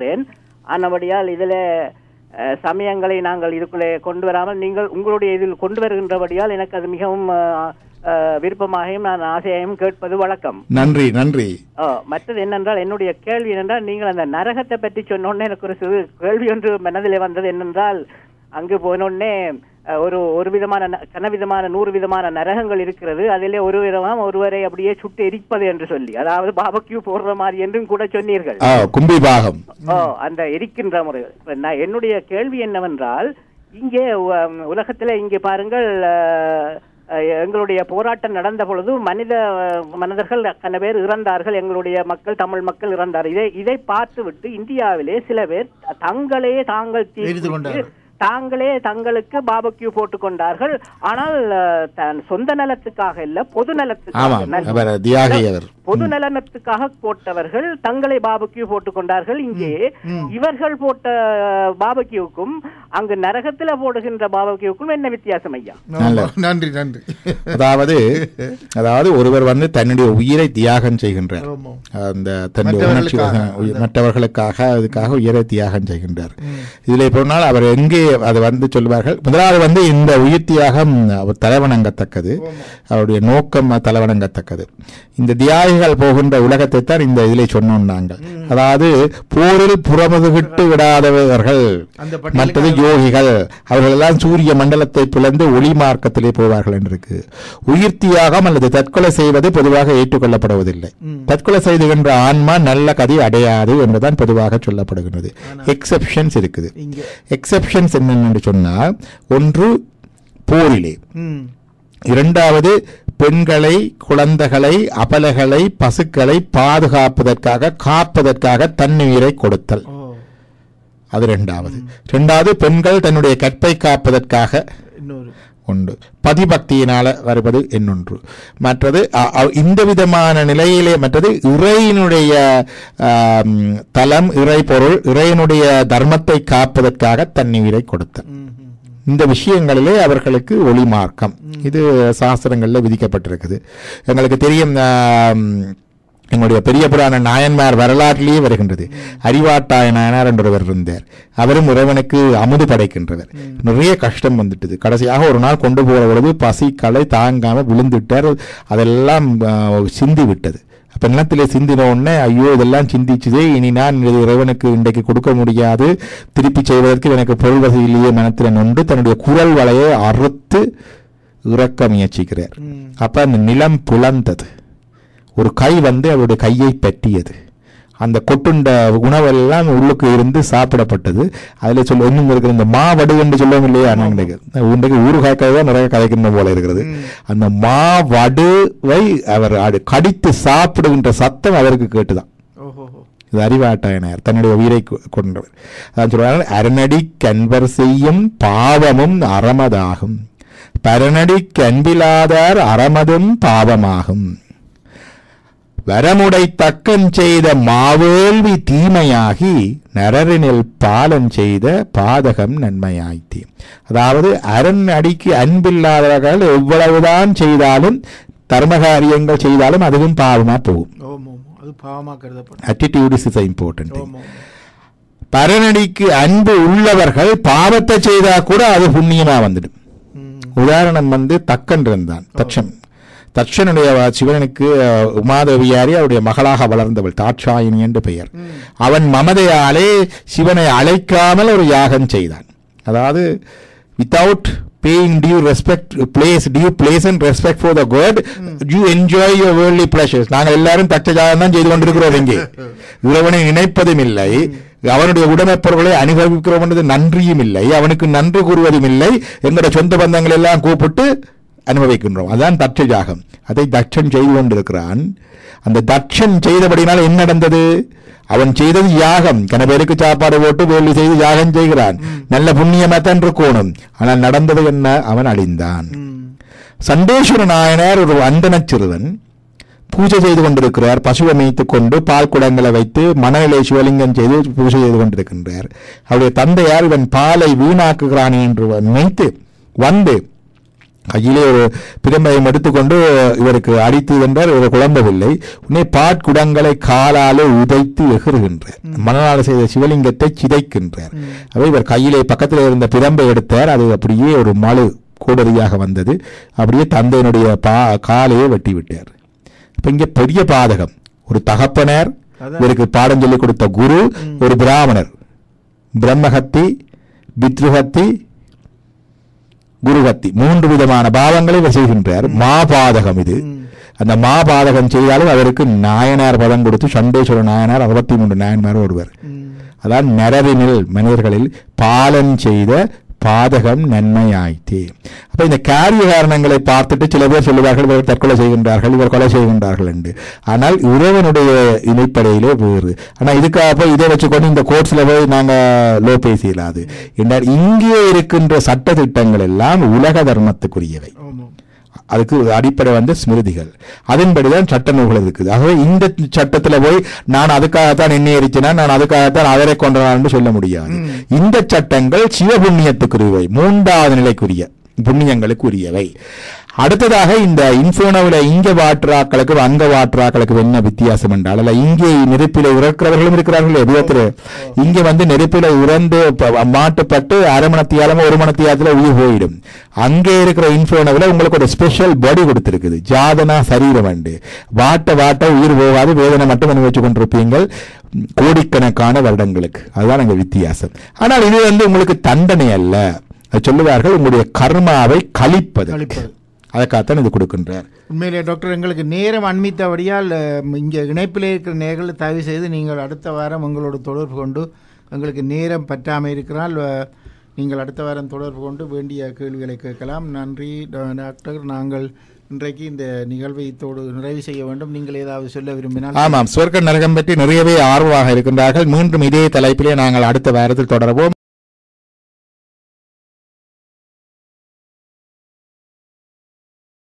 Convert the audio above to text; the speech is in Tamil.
இருக்கிறேன் ஆனபடியால் இதில் சமயங்களை நாங்கள் இதுக்குள்ளே கொண்டு வராமல் நீங்கள் உங்களுடைய இதில் கொண்டு வருகின்றபடியால் எனக்கு அது மிகவும் விருப்பமாகவும் நான் ஆசையாகவும் கேட்பது வழக்கம். நன்றி நன்றி. மற்றது என்னென்றால் என்னுடைய கேள்வி என்னென்றால் நீங்கள் அந்த நரகத்தை பற்றி சொன்னோடனே எனக்கு ஒரு சிறு கேள்வி ஒன்று மனதிலே வந்தது என்னென்றால் அங்கு போனோடனே ஒரு ஒரு விதமான ந- கனவிதமான நூறு விதமான நரகங்கள் இருக்கிறது. அதிலே ஒரு விதமாக ஒருவரை அப்படியே சுட்டு எரிப்பது என்று சொல்லி அதாவது பாபக்யூ போடுற மாதிரி என்றும் கூட சொன்னீர்கள். ஆ, கும்பி பாகம் ஓ அந்த எரிக்கின்ற முறை. நான் என்னுடைய கேள்வி என்னவென்றால் இங்கே உலகத்திலே இங்கே பாருங்கள் எங்களுடைய போராட்டம் நடந்த பொழுது மனித மனிதர்கள் கன பேர் இறந்தார்கள். எங்களுடைய மக்கள் தமிழ் மக்கள் இறந்தார் இதை இதை பார்த்துவிட்டு இந்தியாவிலே சில பேர் தங்களே தாங்கள் தீ எரித்து குளித்து கொண்டார்கள். தாங்களே தங்களுக்கு பாபக்யூ போட்டுக் கொண்டார்கள் ஆனால் தன் சொந்த நலத்துக்காக இல்ல பொது நலத்துக்காக பொது நலனத்துக்காக போட்டவர்கள் தங்களை பாபக்யூ போட்டுக் கொண்டார்கள் இங்கே இவர்கள் போட்ட பாபக்யூக்கும் அங்கு நரகத்துல போடுகின்ற பாபக்யூக்கும் என்ன வித்தியாசம் ஐயா? நல்ல. நன்றி நன்றி. அதாவது அதாவது ஒருவர் வந்து தன்னுடைய உயிரை தியாகம் செய்கின்றார். அந்த தன்னுடைய உணர்ச்சி மற்றவர்களுக்காக அதுக்காக உயிரை தியாகம் செய்கின்றார். இதில் போனால் அவர் எங்கே அது வந்து சொல்வார்கள் முதலாவது வந்து இந்த உயிர் தியாகம் அவர் தலைவணங்கத்தக்கது. அவருடைய நோக்கம் தலைவணங்கத்தக்கது. இந்த தியாகிகள் போகின்ற உலகத்தை தான் இந்த இதிலே சொன்னோம் நாங்கள். அதாவது போரில் புறமுதுகிட்டு விடாதவர்கள் மற்றது யோகிகள் அவர்கள் எல்லாம் சூரிய மண்டலத்தை பிளந்து ஒளி மார்க்கத்திலே போவார்கள் என்று இருக்கு உயிர் தியாகம் அல்லது தற்கொலை செய்வது பொதுவாக ஏற்றுக்கொள்ளப்படுவதில்லை. தற்கொலை செய்துகின்ற ஆன்மா நல்ல கதி அடையாது என்பதுதான் பொதுவாக சொல்லப்படுகிறது எக்ஸெப்ஷன்ஸ் இருக்குது. இங்க எக்ஸெப்ஷன்ஸ் என்னென்னு சொன்னால் ஒன்று போரிலே. இரண்டாவது பெண்களை குழந்தைகளை அபலைகளை பசுக்களை பாதுகாப்பதற்காக காப்பதற்காக தன்னுயிரை கொடுத்தல். அது இரண்டாவது. இரண்டாவது பெண்கள் தன்னுடைய கற்பை காப்பதற்காக உண்டு. பதிபக்தியினால வருவது இன்னொன்று மற்றது இந்த விதமான நிலையிலே மற்றது இறையினுடைய தலம் இறை பொருள் இறையினுடைய தர்மத்தை காப்பதற்காக தன்னுயிரை ம் இந்த விஷயங்களிலே அவர்களுக்கு ஒளி மார்க்கம். இது சாஸ்திரங்களில் விதிக்கப்பட்டிருக்குது. எங்களுக்கு தெரியும் எங்களுடைய பெரிய புராண நாயன்மார் வரலாற்றிலேயே வருகின்றது. அறிவாட்டாய நாயனார் என்றவர் இருந்தார். அவரும் இறைவனுக்கு அமுது படைக்கின்றவர். நிறைய கஷ்டம் வந்துட்டது. கடைசியாக ஒரு நாள் கொண்டு போகிற பொழுது பசி களை தாங்காம விழுந்துட்டார். அதெல்லாம் சிந்தி விட்டது. அப்ப நிலத்திலே சிந்தின உடனே ஐயோ இதெல்லாம் சிந்திச்சுதே. இனி நான் இது இறைவனுக்கு இன்றைக்கு கொடுக்க முடியாது. திருப்பி செய்வதற்கு எனக்கு பொருள் வசதி இல்லையே. மனத்தில் நொண்டு தன்னுடைய குரல் வலையை அறுத்து இறக்க முயற்சிக்கிறார். அப்ப அந்த நிலம் புலந்தது. ஒரு கை வந்து அவருடைய கையை பற்றியது அந்த கொட்டுண்ட உணவெல்லாம் உள்ளுக்கு இருந்து சாப்பிடப்பட்டது. அதில் சொல்ல இன்னும் இருக்கிற இந்த மாவடு என்று சொல்லுவோம் இல்லையா? இன்றைக்கு இன்றைக்கு ஊறுகாய்க்காக தான் நிறைய கதைக்கின்ற போல இருக்கிறது. அந்த மாவடுவை அவர் கடித்து சாப்பிடுகின்ற சத்தம் அவருக்கு கேட்டுதான். இது அறிவாட்டாயனார் தன்னுடைய உயிரை கொண்டவர் அதான் சொல்றாங்க அரணடி கண்வர் செய்யும் பாவமும் அறமதாகும். பரநடி கண்பிலாதார் அறமதும் பாவமாகும். வரமுடை தக்கன் செய்த மாவேள்வி தீமையாகி நரரினில் பாலன் செய்த பாதகம் நன்மையாய்த்தி. அதாவது அரண் அடிக்கு அன்பில்லாதவர்கள் எவ்வளவுதான் செய்தாலும் தர்மகாரியங்கள் செய்தாலும் அதுவும் பாவமா போகும். is important. ஓமோ பரநடிக்கு அன்பு உள்ளவர்கள் பாவத்தை செய்தா கூட அது புண்ணியமா வந்துடும். உதாரணம் வந்து தக்கன் இருந்தான் தட்சன் தட்சனுடைய சிவனுக்கு உமாதேவியாரி அவருடைய மகளாக வளர்ந்தவள் தாட்சாயினி என்று பெயர். அவன் மமதையாலே சிவனை அழைக்காமல் ஒரு யாகம் செய்தான். அதாவது without paying due respect place due place and respect for the god you enjoy your worldly pleasures நாங்கள் எல்லாரும் தட்ச ஜாகம் தான் செய்து கொண்டிருக்கிறோம் இங்கே. இறைவனை நினைப்பதும் இல்லை. அவனுடைய உடைமைப் பொருட்களை அனுபவிக்கிறோம் என்றது நன்றியும் இல்லை. அவனுக்கு நன்றி கூறுவதும் இல்லை. எங்களுடைய சொந்த பந்தங்கள் எல்லாம் கூப்பிட்டு அனுபவிக்கின்றோம். அதுதான் தட்ச ஜாகம். அதை தட்சன் செய்து கொண்டிருக்கிறான். அந்த தட்சன் செய்தபடினால் என்ன நடந்தது? அவன் செய்தது யாகம். கன பேருக்கு சாப்பாடு போட்டு வேள்வி செய்து யாகம் செய்கிறான். நல்ல புண்ணியமாத்தான் இருக்கணும். ஆனால் நடந்தது என்ன? அவன் அழிந்தான். சண்டேஸ்வர நாயனார் ஒரு அந்தன சிறுவன். பூஜை செய்து கொண்டிருக்கிறார். பசுவை மேய்த்து கொண்டு பால் குடங்களை வைத்து மனநிலை சிவலிங்கம் செய்து பூஜை செய்து கொண்டிருக்கின்றார். அவருடைய தந்தையார் இவன் பாலை வீணாக்குகிறான் என்று நினைத்து வந்து கையிலே ஒரு பிரம்பையும் எடுத்துக்கொண்டு இவருக்கு அடித்து வென்றார். இவர் குழம்பவில்லை. உடனே பாட்குடங்களை காலாலே உதைத்து எகிறுகின்றார் மணலால் செய்த சிவலிங்கத்தை சிதைக்கின்றார் அவை இவர் கையிலே பக்கத்தில் இருந்த பிரம்பை எடுத்தார். அது அப்படியே ஒரு மழு கூடரியாக வந்தது. அப்படியே தந்தையினுடைய பா காலையே வெட்டி விட்டார் இப்ப இங்க பெரிய பாதகம். ஒரு தகப்பனர். இவருக்கு பாடம் சொல்லிக் கொடுத்த குரு ஒரு பிராமணர். பிரம்மஹத்தி பித்ருஹத்தி குருஹத்தி மூன்று விதமான பாவங்களை இவர் செய்கின்றார். மாபாதகம் இது. அந்த மாபாதகம் செய்தாலும் அவருக்கு நாயனார் பதம் கொடுத்து சண்டேஸ்வர நாயனார் அறுபத்தி மூன்று நாயன்மார் ஒருவர். அதான் நரவினில் மனிதர்களில் பாலன் செய்த பாதகம் நன்மையாயிற்று. அப்போ இந்த காரிய காரணங்களை பார்த்துட்டு சில பேர் சொல்லுவார்கள் இவர் தற்கொலை செய்கின்றார்கள் இவர் கொலை செய்கின்றார்கள் என்று. ஆனால் இறைவனுடைய இணைப்படையிலே வேறு. ஆனால் இதுக்காக போய் இதை வச்சுக்கொண்டு இந்த கோர்ட்ஸில் போய் நாங்க லோ பேசியலாது என்றால் இங்கே இருக்கின்ற சட்ட திட்டங்கள் எல்லாம் உலக தர்மத்துக்குரியவை. அதுக்கு அடிப்படை வந்து ஸ்மிருதிகள். அதன்படிதான் சட்ட நூல்கள் இருக்குது. ஆகவே இந்த சட்டத்துல போய் நான் அதுக்காகத்தான் என்ன எரிச்சினா நான் அதுக்காகத்தான் அவரை கொண்டான்னு சொல்ல முடியாது. இந்த சட்டங்கள் சிவபுண்ணியத்துக்குரியவை. மூன்றாவது நிலைக்குரிய புண்ணியங்களுக்கு உரியவை அடுத்ததாக இந்த இன்ஃபோனோவில் இங்க வாட்டுறாக்களுக்கு அங்க வாட்டுறாக்களுக்கு என்ன வித்தியாசம் என்றால் அல்ல இங்கே நெருப்பில உறக்கிறவர்களும் இருக்கிறார்கள் எதுவத்தில் இங்கே வந்து நெருப்பில உறந்து ப- மாட்டுப்பட்டு அரை மணத்தியாலமோ ஒரு மணத்தியாலத்தில் உயிர் போயிடும். அங்கே இருக்கிற இன்ஃபோனோவில் உங்களுக்கு ஒரு ஸ்பெஷல் பாடி கொடுத்துருக்குது. ஜாதனா சரீரம் அண்டு. வாட்ட வாட்ட உயிர் போகாது வேதனை மட்டும் அனுபவிச்சு கொண்டிருப்பீங்கள் கோடிக்கணக்கான வருடங்களுக்கு. அதுதான் அங்கே வித்தியாசம். ஆனால் இது வந்து உங்களுக்கு தண்டனை அல்ல. சொல்லுவார்கள் உங்களுடைய கர்மாவை கழிப்பது கழிப்பது. அதற்காகத்தான் இது கொடுக்கின்றார். உண்மையிலே டாக்டர் எங்களுக்கு நேரம் அண்மித்தபடியால் இங்கே இணைப்பிலே இருக்கிற நேர்களை தயவு செய்து நீங்கள் அடுத்த வாரம் உங்களோட தொடர்பு கொண்டு எங்களுக்கு நேரம் பற்றாமல் இருக்கிறால் நீங்கள் அடுத்த வாரம் தொடர்பு கொண்டு வேண்டிய கேள்விகளை கேட்கலாம். நன்றி டாக்டர். நாங்கள் இன்றைக்கு இந்த நிகழ்வை இத்தோடு நிறைவு செய்ய வேண்டும். நீங்கள் ஏதாவது சொல்ல விரும்பினால் ஆமாம் சொர்க்க நரகம் பற்றி நிறையவே ஆர்வமாக இருக்கின்றார்கள். மீண்டும் இதே தலைப்பிலே நாங்கள் அடுத்த வாரத்தில் தொடரவோம்.